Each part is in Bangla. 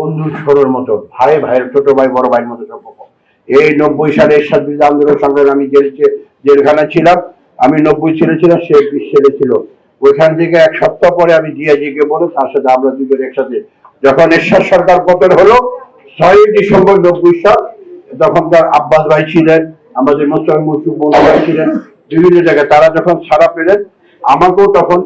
বন্ধু ছোড়োর মতো, ভাই ভাইয়ের ছোট ভাই, বড় ভাইয়ের মতো সম্পর্ক এই নব্বই সালে এরশাদ বিরোধী আন্দোলন সংগ্রামে আমি জেল জেলখানা ছিলাম, আমি নব্বই ছেলে ছিলাম, সে বিশ ছেলে ছিল। ওইখান থেকে এক সপ্তাহ পরে আমি ডিআইজি কে বলে তার সাথে আমরা দুজন একসাথে, যখন এরশাদ সরকার পতন হলো, ছয়ই ডিসেম্বর নব্বই সাল, তখন তার আব্বাস ভাই ছিলেন, আমাদের মোস্তাফিজ মসুদ বন্ধু ভাই ছিলেন, বিভিন্ন জায়গায় তারা যখন ছাড়া পেলেন, আমাকেও তখন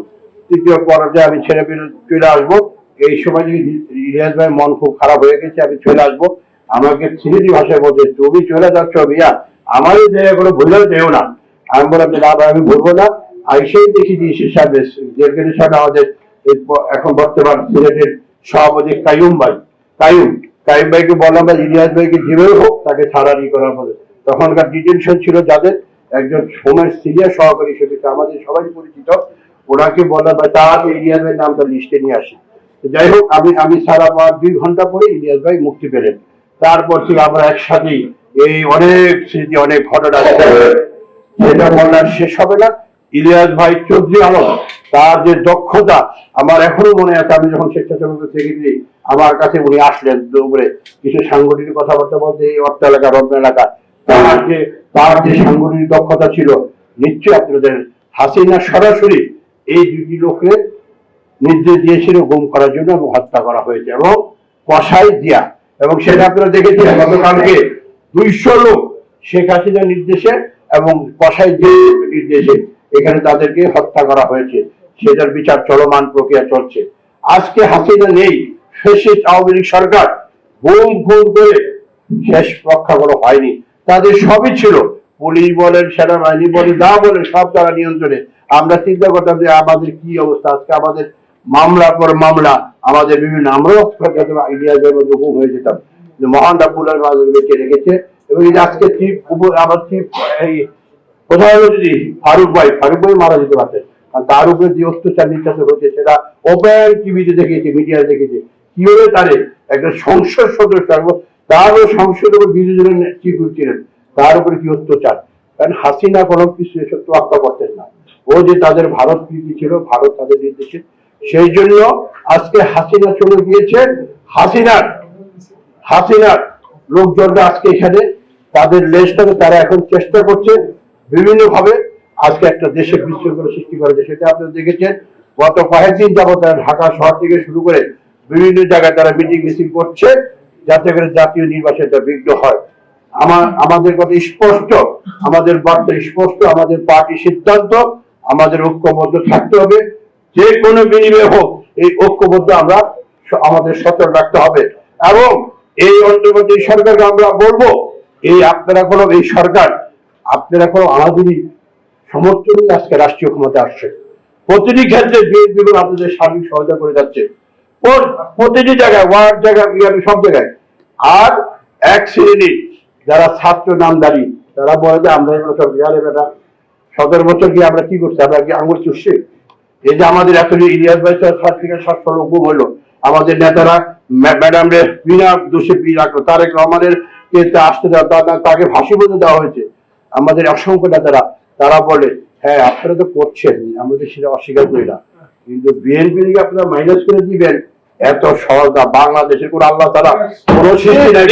তৃতীয় পর্যায়ে আমি ছেড়ে পেলে চলে আসব। এই সময় যদি ইলিয়াস ভাই মন খুব খারাপ হয়ে গেছে, আমি চলে আসব। আমাকে সিলেটি ভাষায় বলছে, তুমি চলে যাচ্ছ মিয়া। আমার এই জায়গায় কোনো ভুলেও যেও না। আমি বললাম যে, না ভাই, আমি বলব না। আর সেই দেখি যে সাথে জেলগেটের সাথে আমাদের এখন বর্তমান সিলেটের সভাপতি কাইম ভাই। কাইম কাইম ভাইকে বললাম বা ইলিয়াস ভাইকে যেভাবে হোক, তাকে ছাড়ানি করার পরে। তখনকার ডিটেনশন ছিল যাদের। একজন সোমের সিনিয়র সহকারী হিসেবে আমাদের সবাই পরিচিত। ওনাকে বললাম, ভাই তাড়াতাড়ি ইলিয়াস ভাই নামটা লিস্টে নিয়ে আসি। যাই হোক, আমি আমি সারা পাওয়ার দুই ঘণ্টা পরে ইলিয়াস ভাই মুক্তি পেলেন। তারপর থেকে আমরা একসাথেই এই অনেক স্মৃতি, অনেক ঘটনা সেটা বলার শেষ হবে না। ইলিয়াস ভাই চৌধুরী আলম, তার যে দক্ষতা, আমার এখনও মনে আছে, আমি যখন স্বেচ্ছাসেবক সেক্রেটারি আমার কাছে উনি আসলেন দুপুরে। কিছু সাংগঠনিক কথাবার্তা বলতে, এই অর্থ এলাকা, রত্ন এলাকা, তার যে তার যে সাংগঠনিক দক্ষতা ছিল, নিশ্চয়ই আপনাদের হাসিনা সরাসরি এই দুটি লোকের নির্দেশ দিয়েছিল গুম করার জন্য এবং হত্যা করা হয়েছে এবং কষাই দিয়া এবং সেটা আপনারা দেখেছেন গতকালকে দুইশো লোক শেখ হাসিনার নির্দেশে এবং কষাই দিয়ে নির্দেশে এখানে তাদেরকে হত্যা করা হয়েছে। সেটার বিচার চলমান প্রক্রিয়া চলছে। আজকে হাসিনা নেই ফেসিস্ট আওয়ামী লীগ সরকার গুম খুন করে শেষ রক্ষা করা হয়নি। তাদের সবই ছিল। পুলিশ বলেন সেনাবাহিনী বলেন যা বলেন সব তারা নিয়ন্ত্রণে। আমরা চিন্তা করতাম যে আমাদের কি অবস্থা? আজকে আমাদের মামলার পর মামলা, আমাদের বিভিন্ন, আমরাও ইন্ডিয়াদের মধ্যে গুম হয়ে যেতাম যে মহান রাবুল্লাহ মাঝে রেখেছে। এবং আজকে চিফ আমার চিফ এই প্রধানমন্ত্রী ফারুক ভাই ফারুক ভাই মারা যেতে পারতেন। তার উপরে যে অত্যাচার নির্যাতন হচ্ছে সেটা ওপেন টিভিতে দেখেছে মিডিয়ায় দেখেছে কীভাবে তারে একটা সংসদ সদস্য এবং তারও সংসদ এবং বিরোধী দলের চিফ ছিলেন। তার উপরে কি অত্যাচার? কারণ হাসিনা কোনো কিছু এসব তোয়াক্কা করতেন না। ও যে তাদের ভারত প্রীতি ছিল, ভারত তাদের নির্দেশে সেই জন্য আজকে হাসিনা চলে গিয়েছে। হাসিনার হাসিনার লোকজনরা আজকে এখানে, তাদের লেজটাকে তারা এখন চেষ্টা করছে বিভিন্ন ভাবে আজকে একটা দেশে বিশৃঙ্খলা সৃষ্টি করেছে, সেটা আপনারা দেখেছেন। গত কয়েকদিন যাবত তারা ঢাকা শহর থেকে শুরু করে বিভিন্ন জায়গায় তারা মিটিং মিছিল করছে, যাতে করে জাতীয় নির্বাচনটা বিঘ্ন হয়। আমার, আমাদের কথা স্পষ্ট, আমাদের বার্তা স্পষ্ট, আমাদের পার্টি সিদ্ধান্ত, আমাদের ঐক্যবদ্ধ থাকতে হবে। যে কোনো বিনিময় হোক, এই ঐক্যবদ্ধ আমরা আমাদের সচল রাখতে হবে। এবং এই অন্তর্বর্তী সরকারকে আমরা বলব, এই আপনারা কোনো, এই সরকার, আপনারা কোনো আমাদেরই সমর্থনই আজকে রাষ্ট্রীয় ক্ষমতা আসছে। প্রতিটি ক্ষেত্রে বিএনপি আপনাদের সার্বিক সহায়তা করে যাচ্ছে। প্রতিটি জায়গায়, ওয়ার্ড জায়গায় বিহারে সব জায়গায়। আর এক শ্রেণি, যারা ছাত্র নামদারি, তারা বলে যে আমরা সব বিহারে বেটা। সতেরো বছর গিয়ে আমরা কি করছি? আমরা কি আঙুল চুষছি? এই যে আমাদের এত ইলিয়াস ভাই লোক গুম হলো আমাদের নেতারা ম্যাডাম রে বিনা দোষে বি রাখল। তারেক রহমানের কে আসতে দেওয়া তাকে ফাঁসি বলে দেওয়া হয়েছে। আমাদের অসংখ্য নেতারা, তারা বলে হ্যাঁ আপনারা তো করছেন আমাদের সেটা অস্বীকার করি না। কিন্তু বিএনপি আপনারা মাইনাস করে দিবেন? এত সহজ বাংলাদেশের কোন আল্লাহ তারা কোন সৃষ্টি নাই।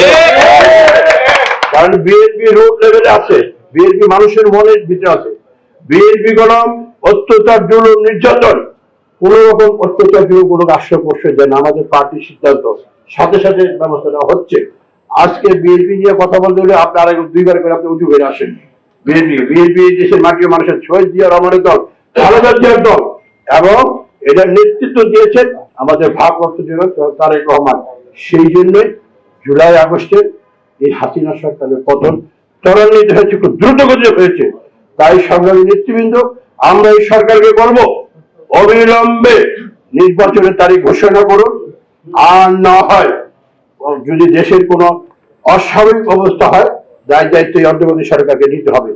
কারণ বিএনপি রোড লেভেলে আছে। বিএনপি মানুষের মনের ভিতরে আছে। বিএনপি কোন অত্যাচার জুলুম নির্যাতন। কোন রকম অত্যাচার জুলুম কোনো আশ্রয় করছে যে না আমাদের পার্টির সিদ্ধান্ত, সাথে সাথে ব্যবস্থা নেওয়া হচ্ছে। আজকে বিএনপি নিয়ে কথা বলতে হলে আপনি আরেক দুইবার করে আপনি উঁচু হয়ে আসেন বিএনপি বিএনপি দেশের মাটির মানুষের শহীদ জিয়া রহমানের দল খালেদা জিয়ার দল। এবং এটার নেতৃত্ব দিয়েছেন আমাদের ভারপ্রাপ্ত তারেক রহমান। সেই জন্য জুলাই, আগস্টে এই হাসিনা সরকারের পতন ত্বরান্বিত হয়েছে, খুব দ্রুত গতিতে হয়েছে। তাই সংগ্রামী নেতৃবৃন্দ আমরা এই সরকারকে বলব, অবিলম্বে নির্বাচনের তারিখ ঘোষণা করুন। আর না হয়, যদি দেশের কোনো অস্বাভাবিক অবস্থা হয়, দায় দায়িত্ব এই সরকারকে নিতে হবে।